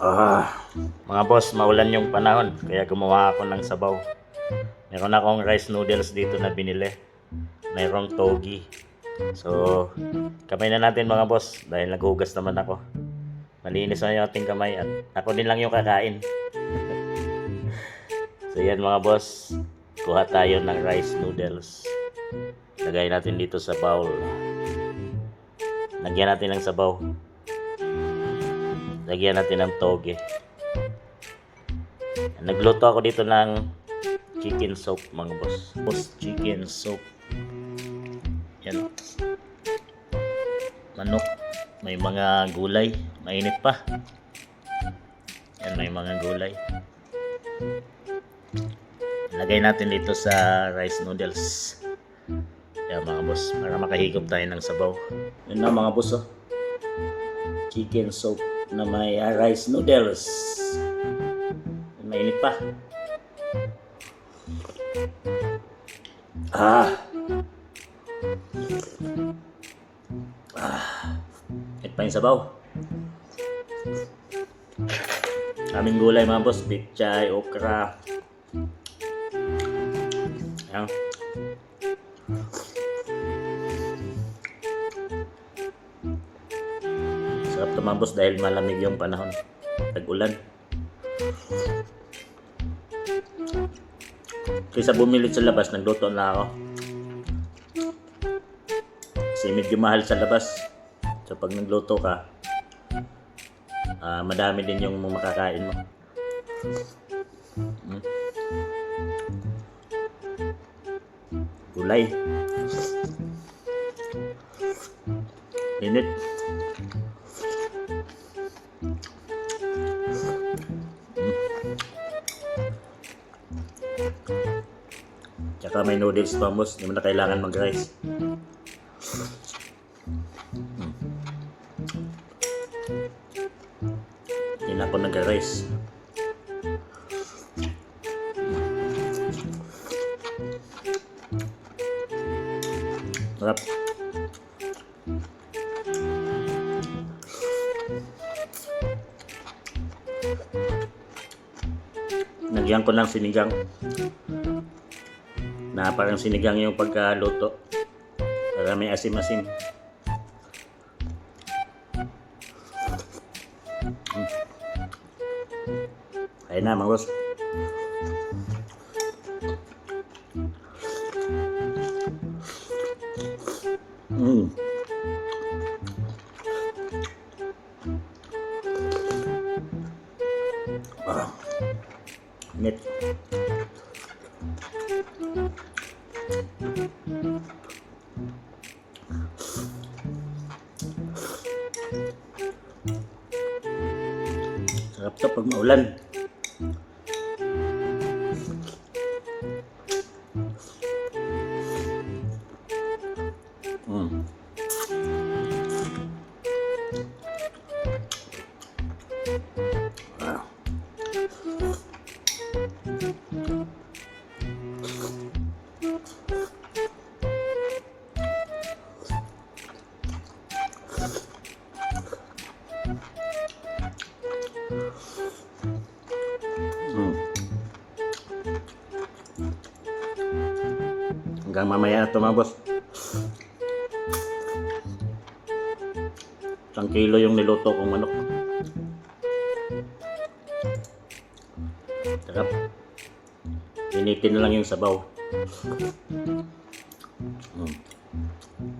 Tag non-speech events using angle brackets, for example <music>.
Ah, mga boss, maulan yung panahon, kaya gumawa ako ng sabaw. Meron akong rice noodles dito na binili. Mayroong togi. So, kamay na natin mga boss dahil naghugas naman ako. Malinis na yung ating kamay at ako din lang yung kakain. So yan mga boss, kuha tayo ng rice noodles. Lagay natin dito sa bowl. Lagyan natin ng sabaw. Lagyan natin ng toge. Nagluto ako dito ng chicken soup mga boss. Boss chicken soup. Yan. Manok. May mga gulay. Mainit pa. Yan, may mga gulay. Lagay natin dito sa rice noodles. Yan mga boss. Para makahigop tayo ng sabaw. Yan na mga boss oh. Chicken soup na may ah, rice noodles. Mainit pa. Ah. Ah. Ito pa yung sabaw. Kaming gulay mga boss. Bitchay, okra. Ayan. Sarap tumambos dahil malamig yung panahon. Tag-ulan. Kaysa bumili sa labas, nagluto na ako. Kasi medyo mahal sa labas. So pag nagluto ka, ah, madami din yung makakain mo. Mm. Gulay. Init. Tsaka may noodles pa, boss. Hindi mo na kailangan mag-rice. Hindi na ako nag-rice. Sarap. Nagyan ko ng sinigang na parang sinigang yung pagkaluto para may asim-asim Mm. ayun na mga boss mm. Ah. Net. Sarap to pag maulan. Mm. Hanggang mamaya na ito mga boss. Isang kilo yung niluto kong manok. Sarap. Initin na lang yung sabaw. <laughs> Mm. Mm.